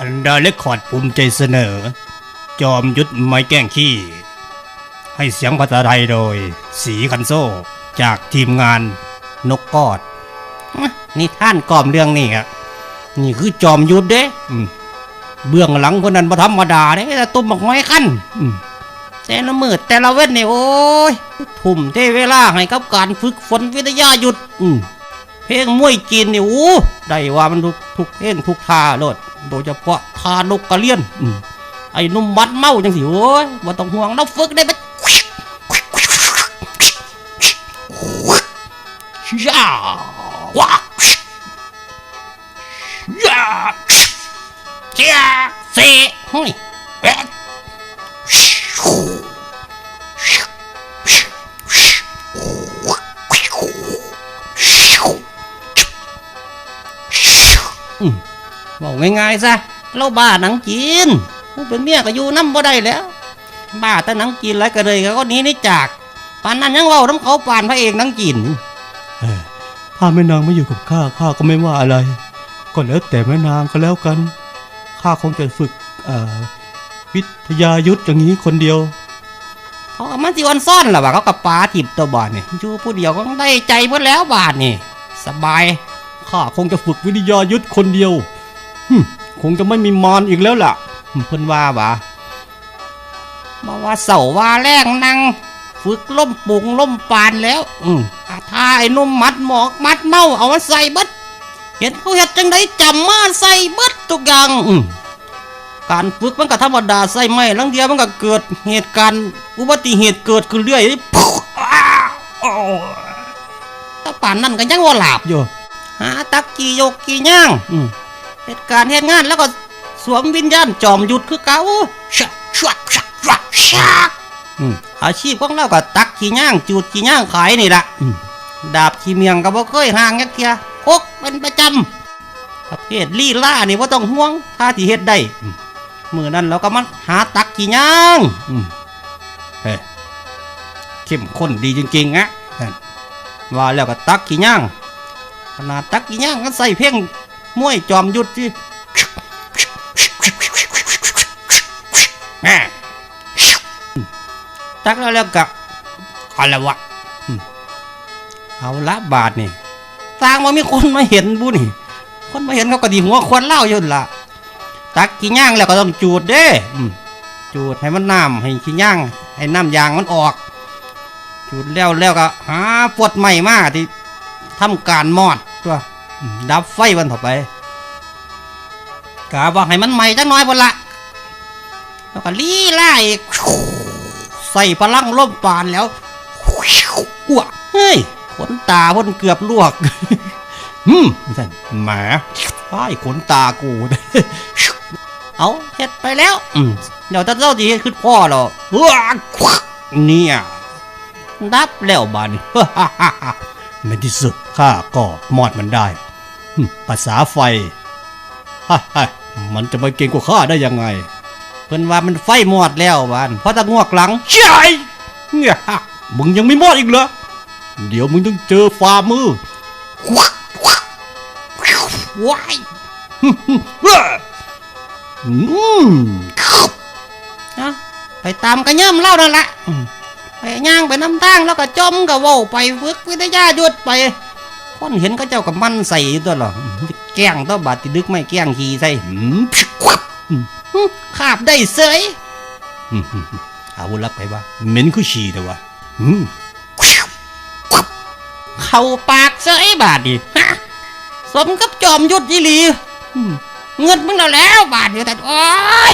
อันดาเล็กคอร์ดภูมิใจเสนอ จอมยุทธไม่แก้งขี้ ให้เสียงภาษาไทยโดย สีคันโซจากทีมงานนกกอด นี่ท่านกล่อมเรื่องนี่ครนี่คือจอมยุทธเด้เบื้องหลังคนนั้นบ่ธรรมดาเด้ต่ตุ้มบักไม้ขั้นแต่ละมืดแต่ละเว้นนี่โอ้ยทุ่มเทเวลาให้กับการฝึกฝนวิทยายุทธเพลงมวยจีนนี่โอ้ได้ว่ามันทุกทุกเพลงทุกท่าโลด โดยเฉพาะทานกกระเลียนไอ้นุ่มบัดเมาจังสิโอ้ยว่าต้องห่วงเราฝึกได้ปะย่าว้าย่าเจ้าเซ่เฮ้ย บอกง่ายๆซะเราบ้าหนังจีนผู้เป็นเมียก็อยู่น้ำบ่ได้แล้ว บ้าแต่หนังจีนแล้วก็เลยก็หนี้นี่จากปานนั้นยังเว้าน้ำเขาปานพระเอกหนังจีนถ้าแม่นางไม่อยู่กับข้าข้าก็ไม่ว่าอะไร ก็แล้วแต่แม่นางก็แล้วกันข้าคงจะฝึกเอ่อวิทยายุทธอย่างนี้คนเดียวเขาก็มันสิวันซ่อนหรอวะเขากับปลาทิบตัวบาทนี่อยู่ผู้เดียวก็ได้ใจเพื่อแล้วบาทนี่ สบายข้าคงจะฝึกวิทยายุทธคนเดียวหึ่ม คงจะไม่มีมารอีกแล้วล่ะ เพิ่นว่าบ่ามาว่าเสาว่าแรงนั่งฝึกล่มปุงล่มปานแล้วอืมอาถ้าไอ้หนุ่มมัดหมอกมัดเมาเอามาใส่เบิดเห็นเขาเฮ็ดจังไดจำมาใส่เบิดทุกอย่างอืมการฝึกมันก็ธรรมดาใส่ไม่ลังเดียวมันก็เกิดเหตุการณ์อุบัติเหตุเกิดขึ้นเรื่อยปุ๊บอ้าวโอ้ถ้าป่านนั้นก็ยังว่าหลับอยู่หาตักกี่ยกกี่ย่างอืม เหตุการณ์เหตุงานแล้วก็สวมวิญญาณจอมยุทธคือเก่าชะชวชะชวชะอืมอาชีพของเราก็ตักขี้ย่างจูดขี้ย่างขายนี่แหละอืมดาบขี้เมียงก็บ่เคยห่างยักเทียพกเป็นประจำประเภทลีล่านี่ว่าต้องห่วงถ้าที่เฮ็ดได้อืมมือนั้นเราก็มันหาตักขี้ย่างอืมเฮ้ยเข้มข้นดีจริงๆอะนั่นว่าแล้วก็ตักขี้ย่างขนาดตักขี้ย่างก็ใส่เพ่ง มวยจอมยุทธที่แม่ตักแล้วแล้วกับอะไรวะอืมเอาละบาทนี่สร้างมามีคนมาเห็นบุนี่ คนมาเห็นเขาก็ดีหัวควันเล่าอยู่นั่นละตักขี้ย่างแล้วก็ต้องจูดเด้อืมจูดให้มันน้ำให้ขี้ย่าง ให้น้ำยางมันออก จูดแล้วแล้วก็หาปวดใหม่มาที่ทำการมอดตัวอืม ดับไฟวันต่อไปกาว่าให้มันใหม่จังน้อยพนละแล้วก็ลี่ไล่ใส่พลังล่มปานแล้วอ้วกเฮ้ยขนตาพ่นเกือบลวกอืมสั่นแหมไอ้ขนตากู เอาเฮ็ดไปแล้ว อืมเดี๋ยวตาเจ้าจีเฮ็ดขึ้นพ่อหรอว้าเนี่ยดับแล้วบานในที่สุดข้าก็มอดมันได้ ภาษาไฟฮ่าฮ่ามันจะมาเก่งกว่าข้าได้ยังไง เพิ่อนว่ามันไฟหมดแล้วบานเพราะตะงวกหลังใช่เนี่ยมึงยังไม่หมดอีกเหรอเดี๋ยวมึงต้องเจอฝ่ามือว้ายอืมนะไปตามกระย่ำเล่านั่นแหละไปย่างไปน้ำทางแล้วก็จมก็เว้าไปฝึกวิทยายุทธไป คนเห็นก็เจ้ากับมันใส่ตัวหรอแก้งตัวบาดติดึกไม่แกล้งขี่ใส่ขาบได้เสยอืมอืมอืมอาวุธลักไปว่าเหม็นคือฉี่แต่ว่าเข้าปากเสยบาดดิสมกับจอมยุทธยี่หลีเงินมึงแล้วแล้วบาดเดียวแต่โอ้ย